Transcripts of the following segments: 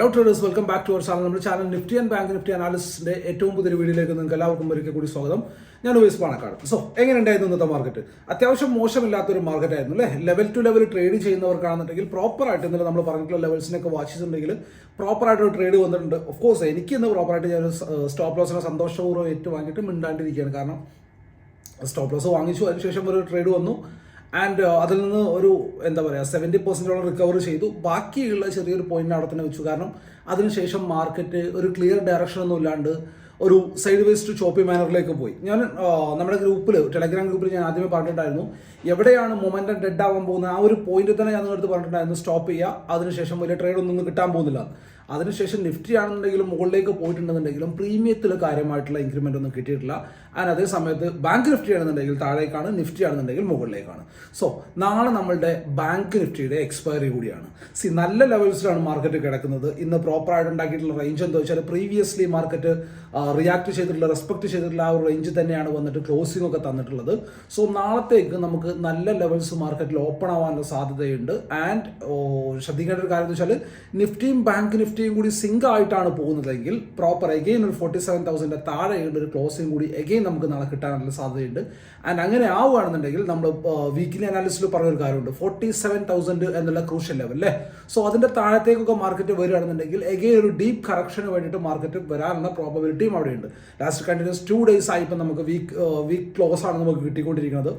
Hello traders welcome back to our channel നമ്മുടെ channel nifty and bank nifty അനാലിസിന്റെ ഏറ്റവും പുതിയ വീഡിയോയിലേക്ക് നിങ്ങൾക്ക് എല്ലാവർക്കും ഒരിക്കൽ കൂടി സ്വാഗതം. ഞാൻ ഉവൈസ് പാണക്കാട്. സോ എങ്ങനെയുണ്ടായിരുന്നു ഇന്നത്തെ മാർക്കറ്റ് അത്യാവശ്യം മോശമില്ലാത്തൊരു മാർക്കറ്റ് ആയിരുന്നു അല്ലേ? ലെവൽ ടു ലെവൽ ട്രേഡ് ചെയ്യുന്നവർക്കാണെന്നുണ്ടെങ്കിൽ പ്രോപ്പറായിട്ട് ഇന്നലെ നമ്മൾ പറഞ്ഞിട്ടുള്ള ലെവൽസിനൊക്കെ വാച്ച് ചെയ്തിട്ടുണ്ടെങ്കിൽ പ്രോപ്പറായിട്ട് ഒരു ട്രേഡ് വന്നിട്ടുണ്ട്. ഓഫ് കോഴ്സ് എനിക്ക് ഇന്ന് പ്രോപ്പറായിട്ട് ഞാൻ സ്റ്റോപ്പ് ലോസിനെ സന്തോഷപൂർവം ഏറ്റുവാങ്ങിയിട്ട് മിണ്ടാണ്ടിരിക്കുകയാണ്. കാരണം സ്റ്റോപ്പ് ലോസ് വാങ്ങിച്ചു. അതിനുശേഷം ഒരു ട്രേഡ് വന്നു. ആൻഡ് അതിൽ നിന്ന് ഒരു എന്താ പറയുക സെവന്റി പെർസെന്റോളം റിക്കവർ ചെയ്തു. ബാക്കിയുള്ള ചെറിയൊരു പോയിന്റ് അവിടെ തന്നെ വെച്ചു. കാരണം അതിനുശേഷം മാർക്കറ്റ് ഒരു ക്ലിയർ ഡയറക്ഷൻ ഒന്നും ഇല്ലാണ്ട് ഒരു സൈഡ് വേസ് ടു ചോപ്പി മാനറിലേക്ക് പോയി. ഞാൻ നമ്മുടെ ഗ്രൂപ്പിൽ ടെലഗ്രാം ഗ്രൂപ്പിൽ ഞാൻ ആദ്യമേ പറഞ്ഞിട്ടുണ്ടായിരുന്നു. എവിടെയാണ് മൊമെന്റം ഡെഡ് ആവാൻ പോകുന്നത്? ആ ഒരു പോയിന്റ് തന്നെ ഞാൻ നിങ്ങളടുത്ത് പറഞ്ഞിട്ടുണ്ടായിരുന്നു. സ്റ്റോപ്പ് ചെയ്യുക. അതിനുശേഷം വലിയ ട്രേഡ് ഒന്നും കിട്ടാൻ പോകുന്നില്ല. അതിനുശേഷം നിഫ്റ്റി ആണെന്നുണ്ടെങ്കിലും മുകളിലേക്ക് പോയിട്ടുണ്ടെന്നുണ്ടെങ്കിലും പ്രീമിയത്തിൽ കാര്യമായിട്ടുള്ള ഇൻക്രിമെന്റ് ഒന്നും കിട്ടിയിട്ടില്ല. ആൻഡ് അതേ സമയത്ത് ബാങ്ക് നിഫ്റ്റി ആണെന്നുണ്ടെങ്കിൽ താഴേക്കാണ് നിഫ്റ്റി ആണെന്നുണ്ടെങ്കിൽ മുകളിലേക്കാണ്. സോ നാളെ നമ്മളുടെ ബാങ്ക് നിഫ്റ്റിയുടെ എക്സ്പയറി കൂടിയാണ്. സി നല്ല ലെവൽസിലാണ് മാർക്കറ്റ് കിടക്കുന്നത്. ഇന്ന് പ്രോപ്പർ ആയിട്ട് ഉണ്ടാക്കിയിട്ടുള്ള റേഞ്ച് എന്താ വെച്ചാൽ പ്രീവിയസ്ലി മാർക്കറ്റ് റിയാക്ട് ചെയ്തിട്ടുള്ള റെസ്പെക്ട് ചെയ്തിട്ടുള്ള ആ ഒരു റേഞ്ച് തന്നെയാണ് വന്നിട്ട് ക്ലോസിംഗ് ഒക്കെ തന്നിട്ടുള്ളത്. സോ നാളത്തേക്ക് നമുക്ക് നല്ല ലെവൽസ് മാർക്കറ്റിൽ ഓപ്പൺ ആവാനുള്ള സാധ്യതയുണ്ട്. ആൻഡ് ശ്രദ്ധിക്കേണ്ട ഒരു കാര്യം എന്ന് വെച്ചാൽ നിഫ്റ്റിയും ബാങ്ക് നിഫ്റ്റിയും കൂടി സിങ്ക് ആയിട്ടാണ് പോകുന്നതെങ്കിൽ പ്രോപ്പർ എഗെയിൻ ഒരു ഫോർട്ടി സെവൻ തൗസൻഡിന്റെ താഴെയുള്ള ഒരു ക്ലോസിംഗ് കൂടി എഗെയിൻ നമുക്ക് നാളെ കിട്ടാനുള്ള സാധ്യതയുണ്ട്. ആൻഡ് അങ്ങനെ ആവുകയാണെന്നുണ്ടെങ്കിൽ നമ്മൾ വീക്കിലി അനാലിസിൽ പറഞ്ഞൊരു കാര്യമുണ്ട്. ഫോർട്ടി സെവൻ തൗസൻഡ് എന്നുള്ള ക്രൂഷ്യൽ ലെവൽ അല്ലേ സോ അതിന്റെ താഴത്തേക്കൊക്കെ മാർക്കറ്റ് വരികയാണെന്നുണ്ടെങ്കിൽ എഗെയിൻ ഒരു ഡീപ്പ് കറക്ഷന് വേണ്ടിയിട്ട് മാർക്കറ്റ് വരാനുള്ള പ്രോബബിലിറ്റിയും അവിടെയുണ്ട്. ലാസ്റ്റ് കണ്ടിന്യൂസ് ടു ഡേയ്സ് ആയി ഇപ്പം നമുക്ക് വീക്ക് വീക്ക് ക്ലോസ് ആണ് നമുക്ക് കിട്ടിക്കൊണ്ടിരിക്കുന്നത്.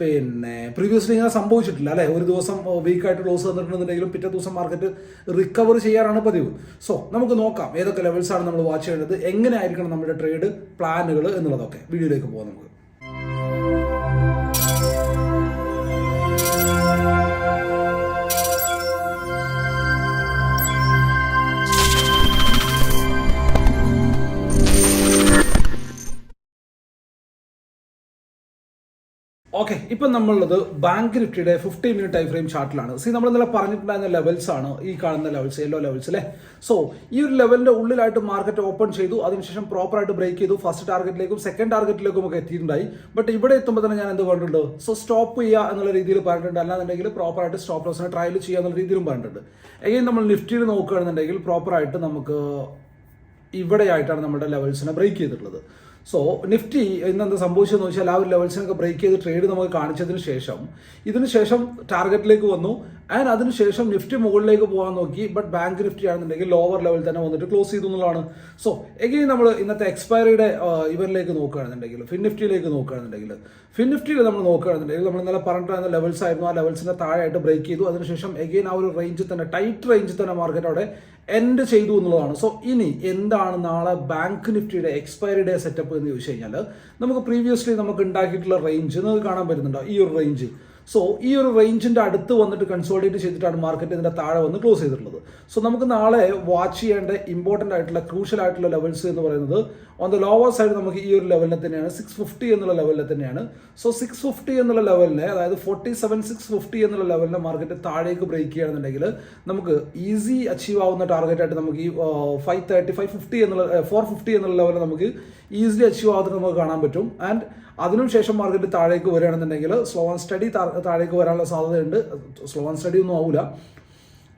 പിന്നെ പ്രീവിയസ്ലി ഇങ്ങനെ സംഭവിച്ചിട്ടില്ല അല്ലെ? ഒരു ദിവസം വീക്കായിട്ട് ക്ലോസ് തന്നിട്ടുണ്ടെന്നുണ്ടെങ്കിലും പിറ്റേ ദിവസം മാർക്കറ്റ് റിക്കവർ ചെയ്യാറാണ് പതിവ്. സോ നമുക്ക് നോക്കാം ഏതൊക്കെ ലെവൽസ് ആണ് നമ്മൾ വാച്ച് ചെയ്യേണ്ടത് എങ്ങനെ ആയിരിക്കണം നമ്മുടെ ട്രേഡ് പ്ലാനുകൾ എന്നുള്ളതൊക്കെ. വീഡിയോയിലേക്ക് പോകാം നമുക്ക്. ഓക്കെ ഇപ്പം നമ്മളുള്ളത് ബാങ്ക് നിഫ്റ്റിയുടെ ഫിഫ്റ്റി മിനിറ്റ് ടൈം ഫ്രെയിം ചാർട്ടിലാണ് സി നമ്മൾ ഇന്നലെ പറഞ്ഞിട്ടുണ്ടായിരുന്ന ലെവൽസ് ആണ് ഈ കാണുന്ന ലെവൽസ് യെല്ലോ ലെവൽസ് അല്ലേ? സോ ഈ ഒരു ലെവലിന്റെ ഉള്ളിലായിട്ട് മാർക്കറ്റ് ഓപ്പൺ ചെയ്തു. അതിനുശേഷം പ്രോപ്പർ ആയിട്ട് ബ്രേക്ക് ചെയ്തു. ഫസ്റ്റ് ടാർഗറ്റിലേക്കും സെക്കൻഡ് ടാർഗറ്റിലേക്കും ഒക്കെ എത്തിയിട്ടുണ്ടായി. ബട്ട് ഇവിടെ എത്തുമ്പോൾ തന്നെ ഞാൻ എന്ത് പറഞ്ഞിട്ടുണ്ട്? സോ സ്റ്റോപ്പ് ചെയ്യുക എന്നുള്ള രീതിയിൽ പറഞ്ഞിട്ടുണ്ട്. അല്ലാന്നുണ്ടെങ്കിൽ പ്രോപ്പർ ആയിട്ട് സ്റ്റോപ്പ് ലോസിനെ ട്രയൽ ചെയ്യുക എന്നുള്ള രീതിയിലും പറഞ്ഞിട്ടുണ്ട്. എങ്കിൽ നമ്മൾ നിഫ്റ്റിയിൽ നോക്കുകയാണെന്നുണ്ടെങ്കിൽ പ്രോപ്പർ ആയിട്ട് നമുക്ക് ഇവിടെയായിട്ടാണ് നമ്മുടെ ലെവൽസിനെ ബ്രേക്ക് ചെയ്തിട്ടുള്ളത്. സോ നിഫ്റ്റി ഇന്ന് എന്താ സംഭവിച്ചതെന്ന് വെച്ചാൽ ആ ഒരു ലെവൽസിനൊക്കെ ബ്രേക്ക് ചെയ്ത് ട്രേഡ് നമുക്ക് കാണിച്ചതിന് ശേഷം ഇതിന് ശേഷം ടാർഗറ്റിലേക്ക് വന്നു. ആൻഡ് അതിനുശേഷം നിഫ്റ്റി മുകളിലേക്ക് പോകാൻ നോക്കി ബട്ട് ബാങ്ക് നിഫ്റ്റി ആണെന്നുണ്ടെങ്കിൽ ലോവർ ലെവൽ തന്നെ വന്നിട്ട് ക്ലോസ് ചെയ്തു എന്നുള്ളതാണ്. സോ എഗെയിൻ നമ്മൾ ഇന്നത്തെ എക്സ്പയറിയുടെ ഇവരിലേക്ക് നോക്കുകയാണെന്നുണ്ടെങ്കിൽ ഫിൻ നിഫ്റ്റിയിലേക്ക് നോക്കുകയാണെന്നുണ്ടെങ്കിൽ ഫിൻ നിഫ്റ്റിയിൽ നമ്മൾ നോക്കുകയാണെന്നുണ്ടെങ്കിൽ നമ്മൾ ഇന്നലെ പറഞ്ഞിട്ടുള്ള ലെവൽസ് ആയിരുന്നു. ആ ലെവൽസിന്റെ താഴെയായിട്ട് ബ്രേക്ക് ചെയ്തു. അതിനുശേഷം എഗെയിൻ ആ ഒരു റേഞ്ചിൽ തന്നെ ടൈറ്റ് റേഞ്ചിൽ തന്നെ മാർക്കറ്റ് അവിടെ എൻഡ് ചെയ്തു എന്നുള്ളതാണ്. സോ ഇനി എന്താണ് നാളെ ബാങ്ക് നിഫ്റ്റിയുടെ എക്സ്പയറി ഡേ സെറ്റപ്പ് എന്ന് ചോദിച്ചു കഴിഞ്ഞാൽ നമുക്ക് പ്രീവിയസ്ലി നമുക്ക് ഉണ്ടാക്കിയിട്ടുള്ള റേഞ്ച് കാണാൻ പറ്റുന്നുണ്ടോ. ഈ ഒരു റേഞ്ച് സോ ഈ ഒരു റേഞ്ചിന്റെ അടുത്ത് വന്നിട്ട് കൺസോൾട്ടേറ്റ് ചെയ്തിട്ടാണ് മാർക്കറ്റ് ഇതിന്റെ താഴെ വന്ന് ക്ലോസ് ചെയ്തിട്ടുള്ളത്. സോ നമുക്ക് നാളെ വാച്ച് ചെയ്യേണ്ട ഇമ്പോർട്ടന്റ് ആയിട്ടുള്ള ക്രൂഷ്യൽ ആയിട്ടുള്ള ലെവൽസ് എന്ന് പറയുന്നത് ഓൺ ദ ലോവർ സൈഡ് നമുക്ക് ഈ ഒരു ലെവലിനെ തന്നെയാണ് സിക്സ് ഫിഫ്റ്റി എന്നുള്ള ലെവലിനെ തന്നെയാണ്. സോ സിക്സ് ഫിഫ്റ്റി എന്നുള്ള ലെവലിനെ അതായത് ഫോർട്ടി സെവൻ സിക്സ് ഫിഫ്റ്റി എന്നുള്ള ലെവലിനെ മാർക്കറ്റ് താഴേക്ക് ബ്രേക്ക് ചെയ്യുകയാണെന്നുണ്ടെങ്കിൽ നമുക്ക് ഈസി അച്ചീവ് ആവുന്ന ടാർഗറ്റ് ആയിട്ട് നമുക്ക് ഈ ഫൈവ് തേർട്ടി ഫൈവ് ഫിഫ്റ്റി എന്നുള്ള ഫോർ ഫിഫ്റ്റി എന്നുള്ള ലെവലിൽ നമുക്ക് ഈസിലി അച്ചീവ് ആവുന്നത് നമുക്ക് കാണാൻ പറ്റും. ആൻഡ് അതിനുശേഷം മാർക്കറ്റ് താഴേക്ക് വരികയാണെന്നുണ്ടെങ്കിൽ സ്ലോ ആൻഡ് സ്റ്റഡി താഴേക്ക് വരാനുള്ള സാധ്യതയുണ്ട്. സ്ലോ ആൻഡ് സ്റ്റഡി ഒന്നും ആവില്ല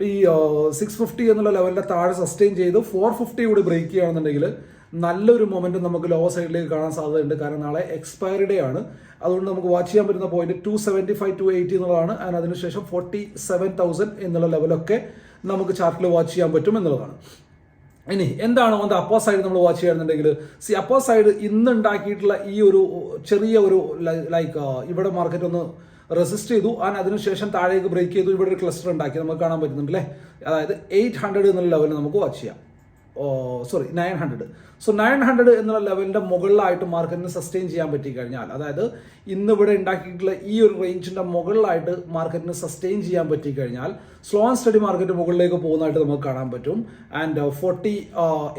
ഈ സിക്സ് ഫിഫ്റ്റി എന്നുള്ള ലെവലിന്റെ താഴെ സസ്റ്റെയിൻ ചെയ്ത് ഫോർ ഫിഫ്റ്റി കൂടി ബ്രേക്ക് ചെയ്യുകയാണെന്നുണ്ടെങ്കിൽ നല്ലൊരു മൊമെന്റ് നമുക്ക് ലോ സൈഡിലേക്ക് കാണാൻ സാധ്യതയുണ്ട്. കാരണം നാളെ എക്സ്പയറി ഡേ ആണ്. അതുകൊണ്ട് നമുക്ക് വാച്ച് ചെയ്യാൻ പറ്റുന്ന point two seventy five two eighty എന്നുള്ളതാണ്. ആൻഡ് അതിനുശേഷം ഫോർട്ടി സെവൻ തൗസൻഡ് എന്നുള്ള ലെവലൊക്കെ നമുക്ക് ചാർട്ടിൽ വാച്ച് ചെയ്യാൻ പറ്റും എന്നുള്ളതാണ്. ഇനി എന്താണ് ഓൺ അപ്പോ സൈഡ് നമ്മൾ വാച്ച് ചെയ്യുന്നുണ്ടെങ്കിൽ സി അപ്പോ സൈഡ് ഇന്ന് ഉണ്ടാക്കിയിട്ടുള്ള ഈ ഒരു ചെറിയ ഒരു ലൈക്ക് ഇവിടെ മാർക്കറ്റ് ഒന്ന് റെസിസ്റ്റ് ചെയ്തു. ആൻഡ് അതിനുശേഷം താഴേക്ക് ബ്രേക്ക് ചെയ്തു. ഇവിടെ ഒരു ക്ലസ്റ്റർ ഉണ്ടാക്കി. നമുക്ക് കാണാൻ പറ്റുന്നുണ്ട് അല്ലേ അതായത് എയ്റ്റ് ഹൺഡ്രഡ് എന്നുള്ള ലെവലിൽ നമുക്ക് വാച്ച് ചെയ്യാം. Sorry nine hundred so nine hundred എന്നുള്ള ലെവലിന്റെ മുകളിലായിട്ട് മാർക്കറ്റിന് സസ്റ്റെയിൻ ചെയ്യാൻ പറ്റി കഴിഞ്ഞാൽ അതായത് ഇന്ന് ഇവിടെ ഉണ്ടാക്കിയിട്ടുള്ള ഈ ഒരു റേഞ്ചിന്റെ മുകളിലായിട്ട് മാർക്കറ്റിന് സസ്റ്റെയിൻ ചെയ്യാൻ പറ്റി കഴിഞ്ഞാൽ സ്ലോ ആൻഡ് സ്റ്റഡി മാർക്കറ്റ് മുകളിലേക്ക് പോകുന്നതായിട്ട് നമുക്ക് കാണാൻ പറ്റും. ആൻഡ് ഫോർട്ടി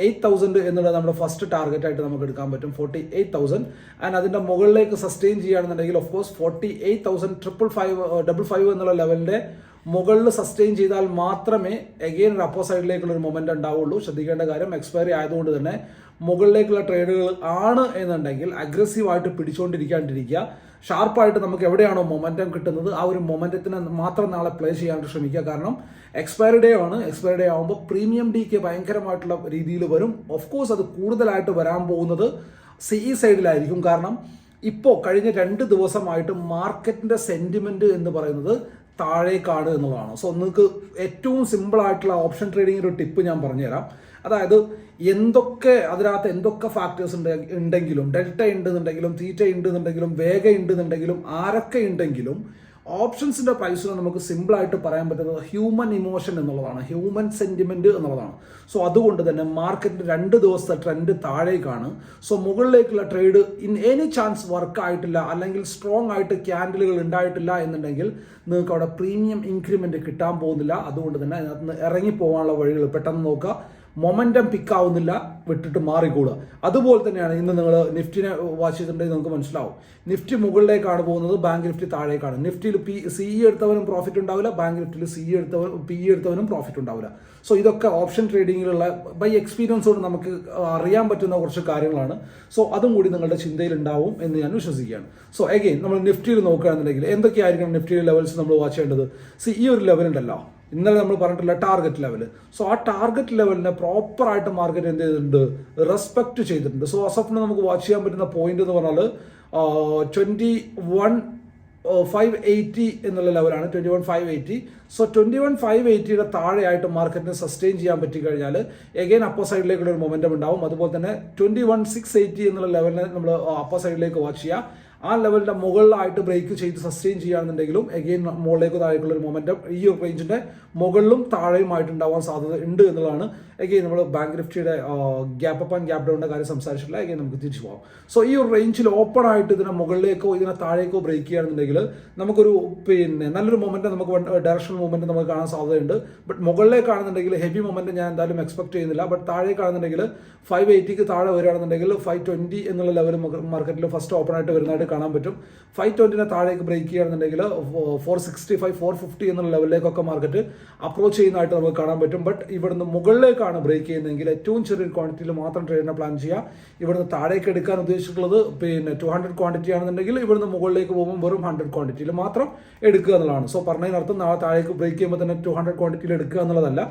എയ്റ്റ് തൗസൻഡ് എന്നുള്ളത് നമ്മുടെ ഫസ്റ്റ് ടാർഗറ്റ് ആയിട്ട് നമുക്ക് എടുക്കാൻ പറ്റും. ഫോർട്ടി എയ്റ്റ് തൗസൻഡ് ആൻഡ് അതിന്റെ മുകളിലേക്ക് സസ്റ്റെയിൻ ചെയ്യുകയാണെന്നുണ്ടെങ്കിൽ of course forty eight thousand triple five double five എന്നുള്ള ലെവലിന്റെ മുകളിൽ സസ്റ്റെയിൻ ചെയ്താൽ മാത്രമേ എഗെയിൻ ഒരു അപ്പോ സൈഡിലേക്കുള്ള ഒരു മൊമെന്റ് ഉണ്ടാവുള്ളൂ. ശ്രദ്ധിക്കേണ്ട കാര്യം എക്സ്പയറി ആയതുകൊണ്ട് തന്നെ മുകളിലേക്കുള്ള ട്രേഡുകൾ ആണ് എന്നുണ്ടെങ്കിൽ അഗ്രസീവായിട്ട് പിടിച്ചുകൊണ്ടിരിക്കാണ്ടിരിക്കുക ഷാർപ്പായിട്ട് നമുക്ക് എവിടെയാണോ മൊമെന്റം കിട്ടുന്നത് ആ ഒരു മൊമെന്റത്തിന് മാത്രം നാളെ പ്ലേ ചെയ്യാനായിട്ട് ശ്രമിക്കുക. കാരണം എക്സ്പയറി ഡേ ആണ്. എക്സ്പയറി ഡേ ആകുമ്പോൾ പ്രീമിയം ഡിക്ക് ഭയങ്കരമായിട്ടുള്ള രീതിയിൽ വരും. ഓഫ് കോഴ്സ് അത് കൂടുതലായിട്ട് വരാൻ പോകുന്നത് സി സൈഡിലായിരിക്കും കാരണം ഇപ്പോൾ കഴിഞ്ഞ രണ്ട് ദിവസമായിട്ട് മാർക്കറ്റിന്റെ സെന്റിമെന്റ് എന്ന് പറയുന്നത് താഴേക്കാണ് എന്നുള്ളതാണ്. സോ നിങ്ങൾക്ക് ഏറ്റവും സിമ്പിൾ ആയിട്ടുള്ള ഓപ്ഷൻ ട്രേഡിങ്ങിന്റെ ഒരു ടിപ്പ് ഞാൻ പറഞ്ഞുതരാം. അതായത് എന്തൊക്കെ അതിനകത്ത് എന്തൊക്കെ ഫാക്ടേഴ്സ് ഉണ്ട് ഉണ്ടെങ്കിലും ഡെൽറ്റ ഉണ്ടെന്നുണ്ടെങ്കിലും തീറ്റ ഉണ്ടെന്നുണ്ടെങ്കിലും വേഗ ഉണ്ടെന്നുണ്ടെങ്കിലും ആരൊക്കെ ഉണ്ടെങ്കിലും ഓപ്ഷൻസിന്റെ പ്രൈസിന് നമുക്ക് സിമ്പിൾ ആയിട്ട് പറയാൻ പറ്റുന്നത് ഹ്യൂമൻ ഇമോഷൻ എന്നുള്ളതാണ് ഹ്യൂമൻ സെന്റിമെന്റ് എന്നുള്ളതാണ്. സോ അതുകൊണ്ട് തന്നെ മാർക്കറ്റിന്റെ രണ്ട് ദിവസത്തെ ട്രെൻഡ് താഴേക്കാണ്. സോ മുകളിലേക്കുള്ള trade in any chance work ആയിട്ടില്ല അല്ലെങ്കിൽ സ്ട്രോങ് ആയിട്ട് ക്യാൻഡിലുകൾ ഉണ്ടായിട്ടില്ല എന്നുണ്ടെങ്കിൽ നിങ്ങൾക്ക് അവിടെ പ്രീമിയം ഇൻക്രിമെന്റ് കിട്ടാൻ പോകുന്നില്ല. അതുകൊണ്ട് തന്നെ അതിനകത്ത് നിന്ന് ഇറങ്ങി പോകാനുള്ള വഴികൾ പെട്ടെന്ന് നോക്കുക. മൊമെന്റം പിക്കാവുന്നില്ല വിട്ടിട്ട് മാറിക്കൂടുക അതുപോലെ തന്നെയാണ് ഇന്ന് നിങ്ങൾ നിഫ്റ്റിനെ വാച്ച് ചെയ്തിട്ടുണ്ടെങ്കിൽ നമുക്ക് മനസ്സിലാവും. നിഫ്റ്റി മുകളിലേക്കാണ് പോകുന്നത് ബാങ്ക് നിഫ്റ്റി താഴേക്കാണ്. നിഫ്റ്റിയിൽ പി സി ഇ എടുത്തവനും പ്രോഫിറ്റ് ഉണ്ടാവില്ല ബാങ്ക് നിഫ്റ്റിയിൽ സി ഇ എടുത്തവനും പി ഇ എടുത്തവനും പ്രോഫിറ്റ് ഉണ്ടാവില്ല. സോ ഇതൊക്കെ ഓപ്ഷൻ ട്രേഡിങ്ങിലുള്ള ബൈ എക്സ്പീരിയൻസ് കൊണ്ട് നമുക്ക് അറിയാൻ പറ്റുന്ന കുറച്ച് കാര്യങ്ങളാണ്. സോ അതും കൂടി നിങ്ങളുടെ ചിന്തയിൽ ഉണ്ടാവും എന്ന് ഞാൻ വിശ്വസിക്കുകയാണ്. സോ അഗെയിൻ നമ്മൾ നിഫ്റ്റിയിൽ നോക്കുകയാണെന്നുണ്ടെങ്കിൽ എന്തൊക്കെയായിരിക്കണം നിഫ്റ്റിയിലെ ലെവൽസ് നമ്മൾ വാച്ച് ചെയ്യേണ്ടത്? സി ഈ ഒരു ലെവൽ ഉണ്ടല്ലോ. ഇന്നലെ നമ്മൾ പറഞ്ഞിട്ടില്ല ടാർഗറ്റ് ലെവൽ സോ ആ ടാർഗറ്റ് ലെവലിനെ പ്രോപ്പർ ആയിട്ട് മാർക്കറ്റ് എന്ത് ചെയ്തിട്ടുണ്ട്? റെസ്പെക്ട് ചെയ്തിട്ടുണ്ട്. സോ അസഫിന് നമുക്ക് വാച്ച് ചെയ്യാൻ പറ്റുന്ന പോയിന്റ് എന്ന് പറഞ്ഞാൽ ട്വന്റി വൺ ഫൈവ് എയ്റ്റി എന്നുള്ള ലെവലാണ് twenty one five eighty so twenty one five എയ്റ്റിയുടെ താഴെയായിട്ട് മാർക്കറ്റിന് സസ്റ്റെയിൻ ചെയ്യാൻ പറ്റി കഴിഞ്ഞാൽ എഗെയിൻ അപ്പർ സൈഡിലേക്കുള്ള ഒരു മൊമെന്റം ഉണ്ടാവും. അതുപോലെ തന്നെ ട്വന്റി വൺ സിക്സ് എയ്റ്റി എന്നുള്ള ലെവലിനെ നമ്മൾ അപ്പർ സൈഡിലേക്ക് വാച്ച് ചെയ്യുക. ആ ലെവലിന്റെ മുകളിലായിട്ട് ബ്രേക്ക് ചെയ്ത് സസ്റ്റെയിൻ ചെയ്യുകയാണെന്നുണ്ടെങ്കിലും എഗെയിൻ മുകളിലേക്ക് താഴേക്കുള്ള ഒരു മൊമെന്റം ഈ റേഞ്ചിന്റെ മുകളിലും താഴെയുമായിട്ട് ഉണ്ടാവാൻ സാധ്യത ഉണ്ട് എന്നുള്ളതാണ്. എഗെയിൻ നമ്മൾ ബാങ്ക് നിഫ്റ്റിയുടെ ഗ്യാപ്പ് അപ്പ് ആൻഡ് ഗ്യാപ്പ് ഡൗണിന്റെ കാര്യം സംസാരിച്ചിട്ടില്ല എഗെയിൻ നമുക്ക് തിരിച്ചു പോകാം സോ ഈ ഒരു റേഞ്ചിൽ ഓപ്പൺ ആയിട്ട് ഇതിനെ മുകളിലേക്കോ ഇതിനെ താഴേക്കോ ബ്രേക്ക് ചെയ്യുകയാണെന്നുണ്ടെങ്കിൽ നമുക്കൊരു പിന്നെ നല്ലൊരു മൊമെന്റ് നമുക്ക് ഡയറക്ഷണൽ മൂവ്മെന്റ് നമുക്ക് കാണാൻ സാധ്യതയുണ്ട്. ബട്ട് മുകളിലേക്കാണെന്നുണ്ടെങ്കിൽ ഹെവി മൊമെന്റ് ഞാൻ എന്തായാലും എക്സ്പെക്ട് ചെയ്യുന്നില്ല. ബട്ട് താഴേക്കാണെന്നുണ്ടെങ്കിൽ ഫൈവ് എയ്റ്റിക്ക് താഴെ വരികയാണെന്നുണ്ടെങ്കിൽ ഫൈവ് ട്വന്റി എന്നുള്ള ലെവൽ മാർക്കറ്റിൽ ഫസ്റ്റ് ഓപ്പൺ ആയിട്ട് വരുന്നതായിട്ട് കാണാൻ പറ്റും. ഫൈവ് ട്വന്റിനെ താഴേക്ക് ബ്രേക്ക് ചെയ്യുകയാണെന്നുണ്ടെങ്കിൽ four sixty five four fifty എന്നുള്ള ലെവലിലേക്കൊക്കെ മാർക്കറ്റ് അപ്രോച്ച് ചെയ്യുന്നതായിട്ട് നമുക്ക് കാണാൻ പറ്റും. ബട്ട് ഇവിടുന്ന് മുകളിലേക്കാണ് ബ്രേക്ക് ചെയ്യുന്നതെങ്കിൽ ഏറ്റവും ചെറിയൊരു ക്വാണ്ടിറ്റിയിൽ മാത്രം ട്രേഡിനെ പ്ലാൻ ചെയ്യുക. ഇവിടുന്ന് താഴേക്ക് എടുക്കാൻ ഉദ്ദേശിച്ചിട്ടുള്ളത് പിന്നെ ടു ഹൺഡ്രഡ് ക്വാണ്ടിറ്റി ആണെന്നുണ്ടെങ്കിൽ ഇവിടുന്ന് മുകളിലേക്ക് പോകുമ്പോൾ വെറും ഹൺഡ്രഡ് ക്വാണ്ടിറ്റിയിൽ മാത്രം എടുക്കുക എന്നുള്ളതാണ്. സോ പറഞ്ഞതിനർത്ഥം നാളെ താഴേക്ക് ബ്രേക്ക് ചെയ്യുമ്പോൾ തന്നെ ടു ഹൺഡ്രഡ് ക്വാണ്ടിറ്റിയിൽ എടുക്കുക എന്നുള്ളതല്ല.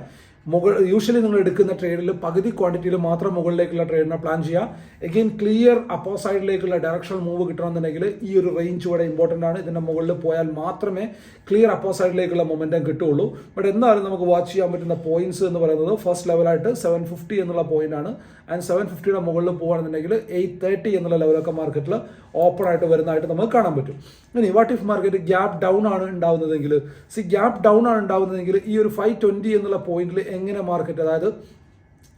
മുകൾ യൂഷ്വലി നിങ്ങൾ എടുക്കുന്ന ട്രേഡിൽ പകുതി ക്വാണ്ടിറ്റിയിൽ മാത്രം മുകളിലേക്കുള്ള ട്രേഡിനെ പ്ലാൻ ചെയ്യുക. എഗെയിൻ ക്ലിയർ അപ്പോ സൈഡിലേക്കുള്ള ഡയറക്ഷണൽ മൂവ് കിട്ടണമെന്നുണ്ടെങ്കിൽ ഈ ഒരു റേഞ്ച് ഇവിടെ ഇമ്പോർട്ടന്റ് ആണ്. ഇതിന്റെ മുകളിൽ പോയാൽ മാത്രമേ ക്ലിയർ അപ്പോ സൈഡിലേക്കുള്ള മൊമെന്റം കിട്ടുള്ളൂ ബട്ട് എന്നാലും നമുക്ക് വാച്ച് ചെയ്യാൻ പറ്റുന്ന പോയിന്റ്സ് എന്ന് പറയുന്നത് ഫസ്റ്റ് ലെവലായിട്ട് സെവൻ ഫിഫ്റ്റി എന്നുള്ള പോയിന്റ് ആണ്. ആൻഡ് സെവൻ ഫിഫ്റ്റിയുടെ മുകളിൽ പോകുകയാണെന്നുണ്ടെങ്കിൽ എയ്റ്റ് തേർട്ടി എന്നുള്ള ലെവലൊക്കെ മാർക്കറ്റിൽ ഓപ്പൺ ആയിട്ട് വരുന്നതായിട്ട് നമുക്ക് കാണാൻ പറ്റും. ഇനി what if market gap down ആണ് ഉണ്ടാവുന്നതെങ്കിൽ? സി ഗ്യാപ്പ് ഡൗൺ ആണ് ഉണ്ടാവുന്നതെങ്കിൽ ഈ ഒരു ഫൈവ് ട്വന്റി എന്നുള്ള പോയിന്റിൽ എങ്ങനെ മാർക്കറ്റ് അതായത്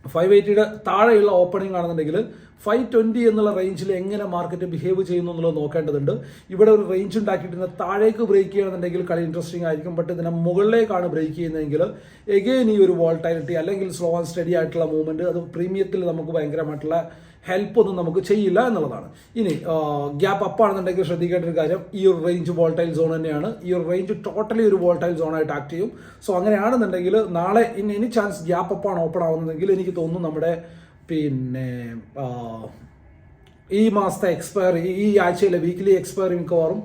ഫൈവ് എയ്റ്റിയുടെ താഴെയുള്ള ഓപ്പണിംഗ് ആണെന്നുണ്ടെങ്കിൽ ഫൈവ് ട്വന്റി എന്നുള്ള റേഞ്ചിൽ എങ്ങനെ മാർക്കറ്റ് ബിഹേവ് ചെയ്യുന്നു എന്നുള്ളത് നോക്കേണ്ടതുണ്ട്. ഇവിടെ ഒരു റേഞ്ച് ഉണ്ടാക്കിയിട്ട് താഴേക്ക് ബ്രേക്ക് ചെയ്യണമെന്നുണ്ടെങ്കിൽ കളി ഇൻട്രസ്റ്റിംഗ് ആയിരിക്കും. ബട്ട് ഇതിനെ മുകളിലേക്കാണ് ബ്രേക്ക് ചെയ്യുന്നതെങ്കിൽ എഗെയിൻ ഈ ഒരു വോൾട്ടാലിറ്റി അല്ലെങ്കിൽ സ്ലോ ആൻഡ് സ്റ്റഡി ആയിട്ടുള്ള മൂവ്മെന്റ് അത് പ്രീമിയത്തിൽ നമുക്ക് ഭയങ്കരമായിട്ടുള്ള ഹെൽപ്പ് ഒന്നും നമുക്ക് ചെയ്യില്ല എന്നുള്ളതാണ്. ഇനി ഗ്യാപ്പ് അപ്പ് ആണെന്നുണ്ടെങ്കിൽ ശ്രദ്ധിക്കേണ്ട ഒരു കാര്യം ഈ ഒരു റേഞ്ച് വോൾട്ടൈൽ സോൺ തന്നെയാണ്. ഈ ഒരു റേഞ്ച് ടോട്ടലി ഒരു വോൾട്ടൈൽ സോൺ ആയിട്ട് ആക്ട് ചെയ്യും. സോ അങ്ങനെയാണെന്നുണ്ടെങ്കിൽ നാളെ ഇനി എനി ചാൻസ് ഗ്യാപ്പ് അപ്പാണ് ഓപ്പൺ ആവുന്നതെങ്കിൽ എനിക്ക് തോന്നുന്നു നമ്മുടെ പിന്നെ ഈ മാസത്തെ എക്സ്പയറി ഈ ആഴ്ചയിലെ വീക്കിലി എക്സ്പയറി മിക്കവാറും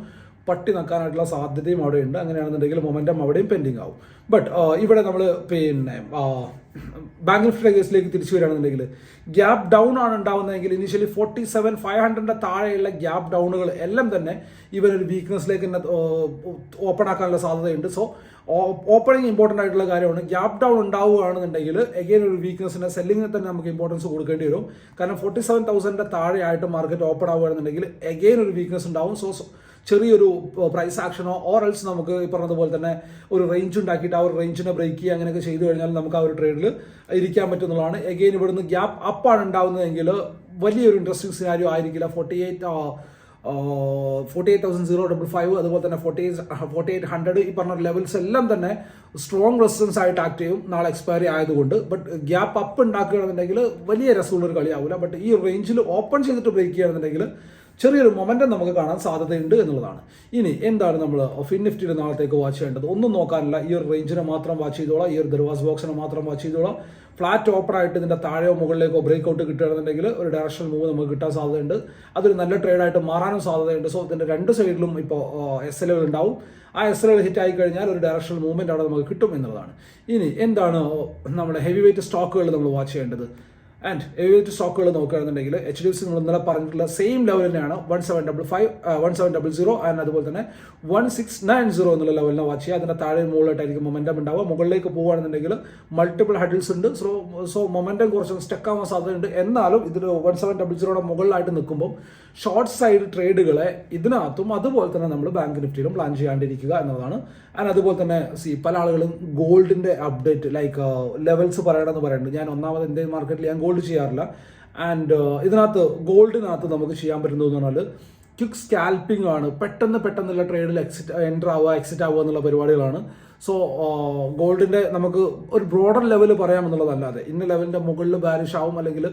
പട്ടി നക്കാനായിട്ടുള്ള സാധ്യതയും അവിടെ ഉണ്ട് അങ്ങനെയാണെന്നുണ്ടെങ്കിൽ മൊമെന്റം അവിടെയും പെൻഡിങ് ആവും. ബട്ട് ഇവിടെ നമ്മൾ പിന്നെ ബാങ്ക് നിഫ്റ്റിയുടെ കേസിലേക്ക് തിരിച്ചു വരികയാണെന്നുണ്ടെങ്കിൽ ഗ്യാപ് ഡൗൺ ആണ് ഉണ്ടാവുന്നതെങ്കിൽ ഇനീഷ്യലി ഫോർട്ടി സെവൻ ഫൈവ് ഹൺഡ്രഡിന്റെ താഴെയുള്ള ഗ്യാപ് ഡൗണുകൾ എല്ലാം തന്നെ ഇവനൊരു വീക്ക്നെസ്സിലേക്ക് തന്നെ ഓപ്പൺ ആക്കാനുള്ള സാധ്യതയുണ്ട്. സോ ഓപ്പണിംഗ് ഇമ്പോർട്ടന്റ് ആയിട്ടുള്ള കാര്യമാണ്. ഗ്യാപ് ഡൗൺ ഉണ്ടാവുകയാണെന്നുണ്ടെങ്കിൽ എഗെയിൻ ഒരു വീക്ക്നെസ്സിന് സെല്ലിങ്ങിന് തന്നെ നമുക്ക് ഇമ്പോർട്ടൻസ് കൊടുക്കേണ്ടി വരും. കാരണം ഫോർട്ടി സെവൻ തൗസൻഡിന്റെ താഴെയായിട്ട് മാർക്കറ്റ് ഓപ്പൺ ആവുകയാണെന്നുണ്ടെങ്കിൽ എഗെയിൻ ഒരു വീക്ക്നെസ് ഉണ്ടാവും. സോ ചെറിയൊരു പ്രൈസ് ആക്ഷനോ ഓർ എൽസ് നമുക്ക് ഈ പറഞ്ഞതുപോലെ തന്നെ ഒരു റേഞ്ച് ഉണ്ടാക്കിയിട്ട് ആ ഒരു റേഞ്ചിനെ ബ്രേക്ക് ചെയ്യുക അങ്ങനെയൊക്കെ ചെയ്തു കഴിഞ്ഞാൽ നമുക്ക് ആ ഒരു ട്രേഡിൽ ഇരിക്കാൻ പറ്റുന്നതാണ്. എഗെയിൻ ഇവിടുന്ന് ഗ്യാപ്പ് അപ്പാണ് ഉണ്ടാവുന്നതെങ്കിൽ വലിയൊരു ഇൻട്രസ്റ്റിംഗ് സിനാരിയോ ആയിരിക്കില്ല. Forty eight forty eight thousand zero double five അതുപോലെ തന്നെ ഫോർട്ടി ഫോർട്ടി എയ്റ്റ് ഹൺഡ്രഡ് ഈ പറഞ്ഞ ലെവൽസ് എല്ലാം തന്നെ സ്ട്രോങ് റെസിസ്റ്റൻസ് ആയിട്ട് ആക്ട് ചെയ്യും. നാളെ എക്സ്പയറി ആയതുകൊണ്ട്. ബട്ട് ഗ്യാപ്പ് അപ്പ് ഉണ്ടാക്കുകയാണെന്നുണ്ടെങ്കിൽ വലിയ രസമുള്ളൊരു കളിയാവില്ല ബട്ട് ഈ റേഞ്ചിൽ ഓപ്പൺ ചെയ്തിട്ട് ബ്രേക്ക് ചെയ്യുകയാണെന്നുണ്ടെങ്കിൽ ചെറിയൊരു മൊമെന്റം നമുക്ക് കാണാൻ സാധ്യതയുണ്ട് എന്നുള്ളതാണ്. ഇനി എന്താണ് നമ്മൾ ഫിൻ നിഫ്റ്റിയുടെ നാളത്തേക്ക് വാച്ച് ചെയ്യേണ്ടത്? ഒന്നും നോക്കാനില്ല. ഈ ഒരു റേഞ്ചിനെ മാത്രം വാച്ച് ചെയ്തോളാം. ഈ ഒരു ദർവാസ് ബോക്സിനെ മാത്രം വാച്ച് ചെയ്തോളാം. ഫ്ലാറ്റ് ഓപ്പൺ ആയിട്ട് ഇതിന്റെ താഴെയോ മുകളിലേക്കോ ബ്രേക്ക് ഔട്ട് കിട്ടുകയാണെന്നുണ്ടെങ്കിൽ ഒരു ഡയറക്ഷൻ മൂവ് നമുക്ക് കിട്ടാൻ സാധ്യതയുണ്ട്. അതൊരു നല്ല ട്രേഡായിട്ട് മാറാനും സാധ്യതയുണ്ട്. സോ ഇതിന്റെ രണ്ട് സൈഡിലും ഇപ്പോൾ എസ് എൽ ഉണ്ടാവും. ആ എസ് എൽ ഹിറ്റ് ആയി കഴിഞ്ഞാൽ ഒരു ഡയറക്ഷണൽ മൂവ്മെന്റ് അവിടെ നമുക്ക് കിട്ടും എന്നുള്ളതാണ്. ഇനി എന്താണ് നമ്മുടെ ഹെവി വെയിറ്റ് സ്റ്റോക്കുകൾ നമ്മൾ വാച്ച് ചെയ്യേണ്ടത്? ആൻഡ് ഏഴ് സ്റ്റോക്കുകൾ നോക്കുകയാണെന്നുണ്ടെങ്കിൽ എച്ച് ഡി എഫ് സി നമ്മൾ ഇന്നലെ പറഞ്ഞിട്ടുള്ള സെയിം ലെവൽ തന്നെയാണ് one seven double five one seven double zero and അതുപോലെ തന്നെ വൺ സിക്സ് നയൻ സീറോ എന്നുള്ള ലെവലിനെ വാച്ച് ചെയ്യുക. അതിന്റെ താഴെ മുകളിലായിട്ടായിരിക്കും മൊമെന്റം ഉണ്ടാവുക. മുകളിലേക്ക് പോകുകയാണെന്നുണ്ടെങ്കിൽ മൾട്ടിപ്പിൾ ഹഡിൽസ് ഉണ്ട്. സോ സോ മൊമെന്റം കുറച്ച് സ്റ്റക്ക് ആവാൻ സാധ്യതയുണ്ട്. എന്നാലും ഇതിൽ വൺ സെവൻ ഡബിൾ സീറോയുടെ മുകളിലായിട്ട് നിൽക്കുമ്പോൾ ഷോർട്ട് സൈഡ് ട്രേഡുകളെ ഇതിനകത്തും അതുപോലെ തന്നെ നമ്മൾ ബാങ്ക് നിഫ്റ്റിയിലും പ്ലാൻ ചെയ്യാണ്ടിരിക്കുക എന്നതാണ്. ആൻഡ് അതുപോലെ തന്നെ സി പല ആളുകളും ഗോൾഡിന്റെ അപ്ഡേറ്റ് ലൈക്ക് ലെവൽസ് പറയണമെന്ന് പറയുന്നുണ്ട്. ഞാൻ ഒന്നാമത് ഇന്ത്യൻ മാർക്കറ്റിൽ ഞാൻ ഗോൾഡ് ചെയ്യാറില്ല. ആൻഡ് ഇതിനകത്ത് ഗോൾഡിനകത്ത് നമുക്ക് ചെയ്യാൻ പറ്റുന്നത് എന്ന് പറഞ്ഞാൽ ക്വിക്ക് സ്കാൽപ്പിംഗ് ആണ്. പെട്ടെന്ന് പെട്ടെന്നുള്ള ട്രേഡിൽ എക്സിറ്റ് എന്റർ ആവുക എക്സിറ്റ് ആവുക എന്നുള്ള പരിപാടികളാണ്. സോ ഗോൾഡിന്റെ നമുക്ക് ഒരു ബ്രോഡർ ലെവൽ പറയാമെന്നുള്ളതല്ലാതെ ഇന്ന ലെവലിന്റെ മുകളിൽ ബാരിഷ് ആവും അല്ലെങ്കിൽ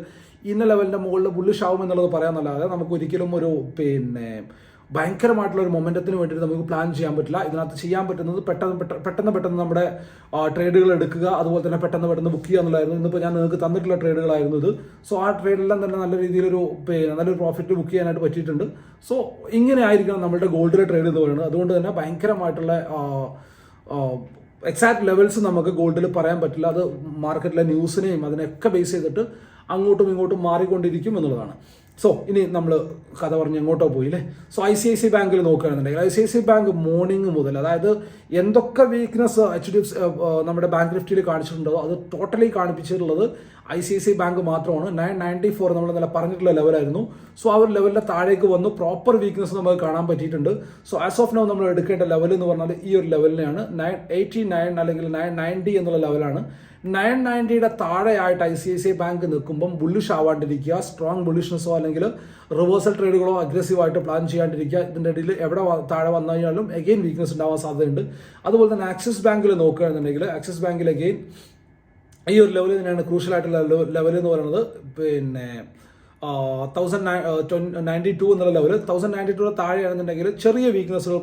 ഇന്ന ലെവലിന്റെ മുകളിൽ ബുള്ളിഷ് ആവും എന്നുള്ളത് പറയാമെന്നല്ലാതെ നമുക്ക് ഒരിക്കലും ഒരു പിന്നെ ഭയങ്കരമായിട്ടുള്ള ഒരു മൊമെന്റത്തിന് വേണ്ടിയിട്ട് നമുക്ക് പ്ലാൻ ചെയ്യാൻ പറ്റില്ല. ഇതിനകത്ത് ചെയ്യാൻ പറ്റുന്നത് പെട്ടെന്ന് പെട്ടെന്ന് പെട്ടെന്ന് നമ്മുടെ ട്രേഡുകൾ എടുക്കുക അതുപോലെ തന്നെ പെട്ടെന്ന് പെട്ടെന്ന് ബുക്ക് ചെയ്യുക എന്നുള്ളതായിരുന്നു. ഇന്നിപ്പോൾ ഞാൻ നിങ്ങൾക്ക് തന്നിട്ടുള്ള ട്രേഡുകളായിരുന്നു ഇത്. സോ ആ ട്രേഡെല്ലാം തന്നെ നല്ല രീതിയിലൊരു നല്ലൊരു പ്രോഫിറ്റ് ബുക്ക് ചെയ്യാനായിട്ട് പറ്റിയിട്ടുണ്ട്. സോ ഇങ്ങനെ ആയിരിക്കണം നമ്മുടെ ഗോൾഡിലെ ട്രേഡ് എന്ന് പറയുന്നത് അതുകൊണ്ട് തന്നെ ഭയങ്കരമായിട്ടുള്ള എക്സാക്ട് ലെവൽസ് നമുക്ക് ഗോൾഡിൽ പറയാൻ പറ്റില്ല. അത് മാർക്കറ്റിലെ ന്യൂസിനെയും അതിനെയൊക്കെ ബേസ് ചെയ്തിട്ട് അങ്ങോട്ടും ഇങ്ങോട്ടും മാറിക്കൊണ്ടിരിക്കും എന്നുള്ളതാണ്. സോ ഇനി നമ്മൾ കഥ പറഞ്ഞ് എങ്ങോട്ടോ പോയി അല്ലേ so I C I C ബാങ്കിൽ നോക്കുകയാണെന്നുണ്ടെങ്കിൽ I C I C bank morning മുതൽ അതായത് എന്തൊക്കെ വീക്ക്നെസ് എച്ച് ഡി എഫ് നമ്മുടെ ബാങ്ക് നിഫ്റ്റിയിൽ കാണിച്ചിട്ടുണ്ടോ അത് ടോട്ടലി കാണിപ്പിച്ചിട്ടുള്ളത് ഐ സി സി ബാങ്ക് മാത്രമാണ്. നയൻ നയന്റി ഫോർ നമ്മൾ ഇന്നലെ പറഞ്ഞിട്ടുള്ള ലെവലായിരുന്നു. സോ ആ ഒരു ലെവലിന്റെ താഴേക്ക് വന്നു. പ്രോപ്പർ വീക്ക്നെസ് നമുക്ക് കാണാൻ പറ്റിയിട്ടുണ്ട്. സോ ആസ് ഓഫ് നൗ നമ്മൾ എടുക്കേണ്ട ലെവൽ എന്ന് പറഞ്ഞാൽ ഈ ഒരു ലെവലിനെയാണ്. നയൻ എയ്റ്റി നയൻ അല്ലെങ്കിൽ നയൻ നയന്റി എന്നുള്ള ലെവലാണ്. നയൻ നയന്റിയുടെ താഴെയായിട്ട് I C I C bank നിൽക്കുമ്പം ബുള്ളിഷ് ആവാണ്ടിരിക്കുക സ്ട്രോങ് ബുള്ളിഷ്നെസ്സോ അല്ലെങ്കിൽ റിവേഴ്സൽ ട്രേഡുകളോ അഗ്രസീവായിട്ട് പ്ലാൻ ചെയ്യാണ്ടിരിക്കുക. ഇതിന്റെ ഇടയിൽ എവിടെ താഴെ വന്നു കഴിഞ്ഞാലും എഗെയിൻ വീക്ക്നെസ് ഉണ്ടാവാൻ സാധ്യതയുണ്ട്. അതുപോലെ തന്നെ ആക്സിസ് ബാങ്കിൽ നോക്കുകയാണെന്നുണ്ടെങ്കിൽ ആക്സിസ് ബാങ്കിൽ എഗെയിൻ ഈ ഒരു ലെവൽ തന്നെയാണ് ക്രൂഷ്യൽ ആയിട്ടുള്ള ലെവൽ എന്ന് പറയുന്നത് പിന്നെ തൗസൻഡ് നയന്റി ടു എന്നുള്ള ലെവൽ തൗസൻഡ് നയന്റി ടൂടെ താഴെയാണെന്നുണ്ടെങ്കിൽ ചെറിയ വീക്ക്നെസ്സുകൾ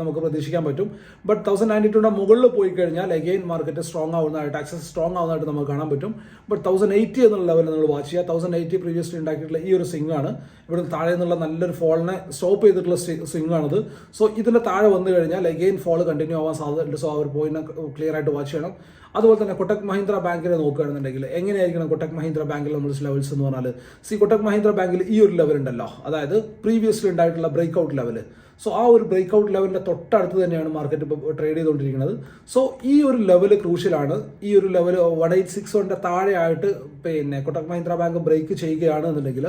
നമുക്ക് പ്രതീക്ഷിക്കാൻ പറ്റും. ബട്ട് തൗസൻഡ് നയന്റി ടൂടെ മുകളിൽ പോയി കഴിഞ്ഞാൽ അഗെയിൻ മാർക്കറ്റ് സ്ട്രോങ് ആവുന്നതായിട്ട് ആക്സസ് സ്ട്രോങ് ആവുന്നതായിട്ട് നമുക്ക് കാണാൻ പറ്റും. ബട്ട് തൗസൻഡ് എയ്റ്റി എന്നുള്ള ലെവൽ നമ്മൾ വാച്ച് ചെയ്യുക. തൗസൻഡ് എയ്റ്റി പ്രീവിയസ്ലി ഉണ്ടാക്കിയിട്ടുള്ള ഈ ഒരു സിംഗ് ആണ്. ഇവിടെ താഴെ നിന്നുള്ള നല്ലൊരു ഫോളിനെ സ്റ്റോപ്പ് ചെയ്തിട്ടുള്ള സ്വിംഗ് ആണത്. സോ ഇതിന്റെ താഴെ വന്നു കഴിഞ്ഞാൽ അഗെയിൻ ഫോൾ കണ്ടിന്യൂ ആവാൻ സാധ്യതയുണ്ട് സോ ആ ഒരു പോയിന്റ് ക്ലിയർ ആയിട്ട് വാച്ച് ചെയ്യണം. അതുപോലെ തന്നെ കൊട്ടക് മഹീന്ദ്ര ബാങ്കിനെ നോക്കുകയാണെന്നുണ്ടെങ്കിൽ എങ്ങനെയായിരിക്കണം കൊട്ടക് മഹീന്ദ്ര ബാങ്കിൽ നമ്മൾ ലെവൽസ് എന്ന് പറഞ്ഞാൽ സി കൊട്ടക് മഹീന്ദ്ര ബാങ്കിൽ ഈ ഒരു ലെവൽ ഉണ്ടല്ലോ. അതായത് പ്രീവിയസ്ലി ഉണ്ടായിട്ടുള്ള ബ്രേക്ക് ഔട്ട് ലെവൽ സോ ആ ഒരു ബ്രേക്ക് ഔട്ട് ലെവലിന്റെ തൊട്ടടുത്ത് തന്നെയാണ് മാർക്കറ്റ് ഇപ്പോൾ ട്രേഡ് ചെയ്തുകൊണ്ടിരിക്കുന്നത്. സോ ഈ ഒരു ലെവൽ ക്രൂഷ്യലാണ് ഈ ഒരു ലെവൽ വൺ എയ്റ്റ് സിക്സ് കൊണ്ട് താഴെയായിട്ട് പിന്നെ കൊട്ടക് മഹീന്ദ്ര ബാങ്ക് ബ്രേക്ക് ചെയ്യുകയാണ് എന്നുണ്ടെങ്കിൽ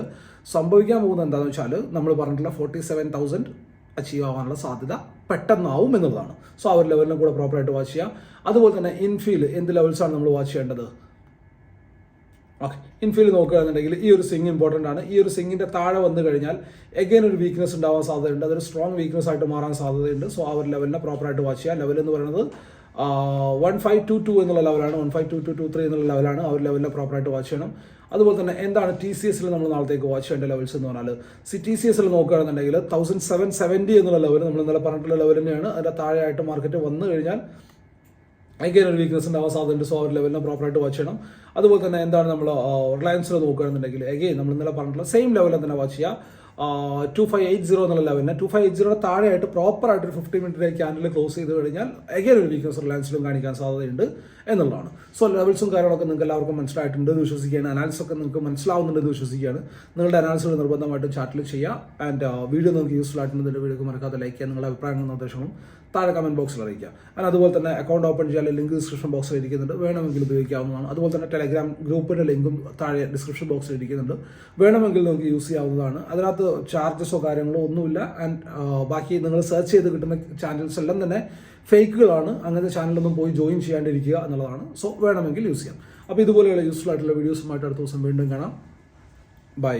സംഭവിക്കാൻ പോകുന്നത് എന്താണെന്ന് വെച്ചാൽ നമ്മൾ പറഞ്ഞിട്ടുള്ള ഫോർട്ടി സെവൻ തൗസൻഡ് അച്ചീവ് ആവാനുള്ള സാധ്യത പെട്ടെന്നാവും എന്നുള്ളതാണ്. സോ ഒരു ലെവലിനും കൂടെ പ്രോപ്പറായിട്ട് വാച്ച് ചെയ്യാം. അതുപോലെ തന്നെ ഇൻഫീൽ എന്ത് ലെവൽസാണ് നമ്മൾ വാച്ച് ചെയ്യേണ്ടത്? ഓക്കെ ഇൻഫീൽ നോക്കുകയാണെന്നുണ്ടെങ്കിൽ ഈ ഒരു സിങ് ഇമ്പോർട്ടന്റ് ആണ്. ഈ ഒരു സിങ്ങിന്റെ താഴെ വന്നു കഴിഞ്ഞാൽ എഗെയിൻ ഒരു വീക്ക്നെസ് ഉണ്ടാവാൻ സാധ്യതയുണ്ട്. അതൊരു സ്ട്രോങ് വീക്ക്നെസ് ആയിട്ട് മാറാൻ സാധ്യതയുണ്ട്. സോ ആ ഒരു ലെവലിനെ പ്രോപ്പറായിട്ട് വാച്ച് ചെയ്യാം. ലെവൽ എന്ന് പറയുന്നത് വൺ ഫൈവ് ടു ടു എന്നുള്ള ലെവലാണ് one five two two two three എന്നുള്ള ലെവലാണ് ആ ഒരു ലെവലിനെ പ്രോപ്പറായിട്ട് വാച്ച് ചെയ്യണം. അതുപോലെ തന്നെ എന്താണ് ടി സി എസിൽ നമ്മൾ നാളത്തേക്ക് വാച്ച് ചെയ്യേണ്ട ലെവൽസ് എന്ന് പറഞ്ഞാൽ സി ടി സി എസിൽ നോക്കുകയാണെന്നുണ്ടെങ്കിൽ തൗസൻഡ് സെവൻ സെവന്റി എന്നുള്ള ലെവൽ നമ്മൾ ഇന്നലെ പറഞ്ഞിട്ടുള്ള ലെവൽ തന്നെയാണ്. അതിന്റെ താഴെയായിട്ട് മാർക്കറ്റ് വന്നു കഴിഞ്ഞാൽ അതിന്റെ ഒരു വീക്ക്നെസ് ഉണ്ടാവാൻ സാധ്യതയുണ്ട്. സോ ഒരു ലെവലിനെ പ്രോപ്പറായിട്ട് വാച്ച് ചെയ്യണം. അതുപോലെ തന്നെ എന്താണ് നമ്മൾ റിലയൻസിൽ നോക്കുകയാണെന്നുണ്ടെങ്കിൽ എഗെയിൻ നമ്മൾ ഇന്നലെ പറഞ്ഞിട്ടുള്ള സെയിം ലെവലിൽ തന്നെ വാച്ച് ചെയ്യുക. ടു ഫൈവ് എയ്റ്റ് സീറോ എന്നുള്ള ലെവലിന് ടു ഫൈവ് എയ്റ്റ് സീറോയുടെ താഴെയായിട്ട് പ്രോപ്പറായിട്ട് ഒരു ഫിഫ്റ്റി മിനിറ്റിലേക്ക് ക്യാൻഡിൽ ക്ലോസ് ചെയ്ത് കഴിഞ്ഞാൽ അഗൈൻ ഒരു വീക്ക്നസ് റിലയൻസിലും കാണിക്കാൻ സാധ്യതയുണ്ട്. എന്നുള്ളതാണ്. സോ ലെവൽസും കാര്യങ്ങളൊക്കെ നിങ്ങൾക്ക് എല്ലാവർക്കും മനസ്സിലായിട്ടുണ്ട് എന്ന് വിശ്വസിക്കുകയാണ്. അനാലിസിസ് ഒക്കെ നിങ്ങൾക്ക് മനസ്സിലാവുന്നുണ്ട് എന്ന് വിശ്വസിക്കുകയാണ്. നിങ്ങളുടെ അനാലിസുകൾ നിർബന്ധമായിട്ടും ചാറ്റിൽ ചെയ്യുക. ആൻഡ് വീഡിയോ നിങ്ങൾക്ക് യൂസ്ഫുൾ ആയിട്ടുണ്ടെങ്കിൽ വീഡിയോ മറക്കാതെ ലൈക്ക് ചെയ്യുക നിങ്ങളുടെ അഭിപ്രായങ്ങളും നിർദ്ദേശങ്ങളും താഴെ കമന്റ് ബോക്സിൽ അറിയിക്കുക. ആൻഡ് അതുപോലെ തന്നെ അക്കൗണ്ട് ഓപ്പൺ ചെയ്യാൻ ലിങ്ക് ഡിസ്ക്രിപ്ഷൻ ബോക്സിൽ ഇരിക്കുന്നുണ്ട്. വേണമെങ്കിൽ ഉപയോഗിക്കാവുന്നതാണ്. അതുപോലെ തന്നെ ടെലഗ്രാം ഗ്രൂപ്പിന്റെ ലിങ്കും താഴെ ഡിസ്ക്രിപ്ഷൻ ബോക്സിൽ ഇരിക്കുന്നുണ്ട്. വേണമെങ്കിൽ നിങ്ങൾക്ക് യൂസ് ചെയ്യാവുന്നതാണ്. അതിനകത്ത് ചാർജസോ കാര്യങ്ങളോ ഒന്നുമില്ല. ആൻഡ് ബാക്കി നിങ്ങൾ സെർച്ച് ചെയ്ത് കിട്ടുന്ന ചാനൽസ് എല്ലാം തന്നെ ഫേക്കുകളാണ്. അങ്ങനത്തെ ചാനലൊന്നും പോയി ജോയിൻ ചെയ്യാണ്ടിരിക്കുക എന്നുള്ളതാണ്. സോ വേണമെങ്കിൽ യൂസ് ചെയ്യാം. അപ്പോൾ ഇതുപോലെയുള്ള യൂസ്ഫുൾ ആയിട്ടുള്ള വീഡിയോസുമായിട്ട് അടുത്ത ദിവസം വീണ്ടും കാണാം. ബൈ